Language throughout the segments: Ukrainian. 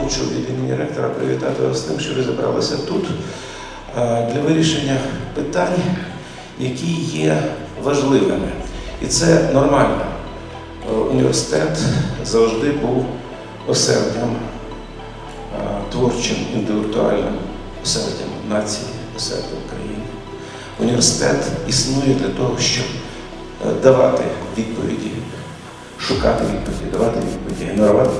хочу від імені ректора привітати вас з тим, що ви зібралися тут е, для вирішення питань, які є важливими. І це нормально. Е, Університет завжди був осердям, е, творчим, інтелектуальним осердям нації, осердям країни. Університет існує для того, щоб давати відповіді, шукати відповіді, давати відповіді, генерувати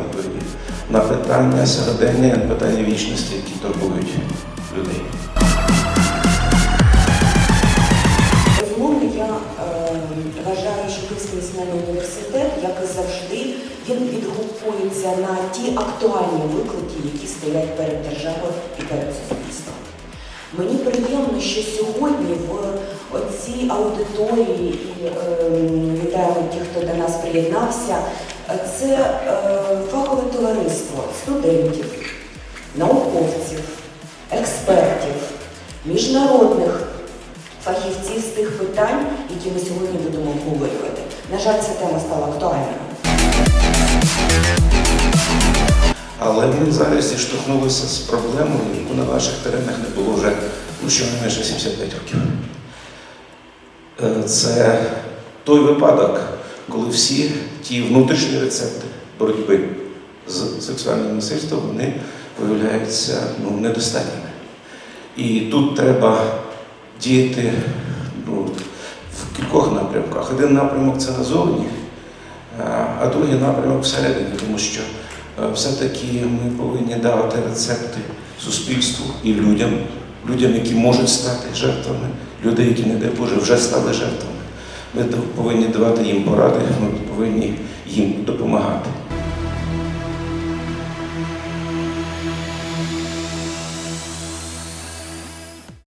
питання сьогодення, питання вічності, які турбують людей. Безумовно, я е, вважаю, що Київський національний університет, як і завжди, він відгукується на ті актуальні виклики, які стоять перед державою і перед суспільством. Мені приємно, що сьогодні в оцій аудиторії і е, вітаємо тих, хто до нас приєднався. Е, Це е, фахове товариство студентів, науковців, експертів, міжнародних фахівців з тих питань, які ми сьогодні будемо обговорювати. На жаль, ця тема стала актуальною. Але ми зараз зіштовхнулися з проблемою, яку на ваших теренах не було вже ну, щонайменше 75 років. Е, Це той випадок, коли всі ті внутрішні рецепти боротьби з сексуальним насильством вони виявляються ну, недостатніми. І тут треба діяти ну, в кількох напрямках. Один напрямок це назовні, а- другий напрямок всередині, тому що е, все-таки ми повинні давати рецепти суспільству і людям, людям, які можуть стати жертвами, людей, які, не дай Боже, вже стали жертвами. Ми повинні давати їм поради, ми повинні їм допомагати.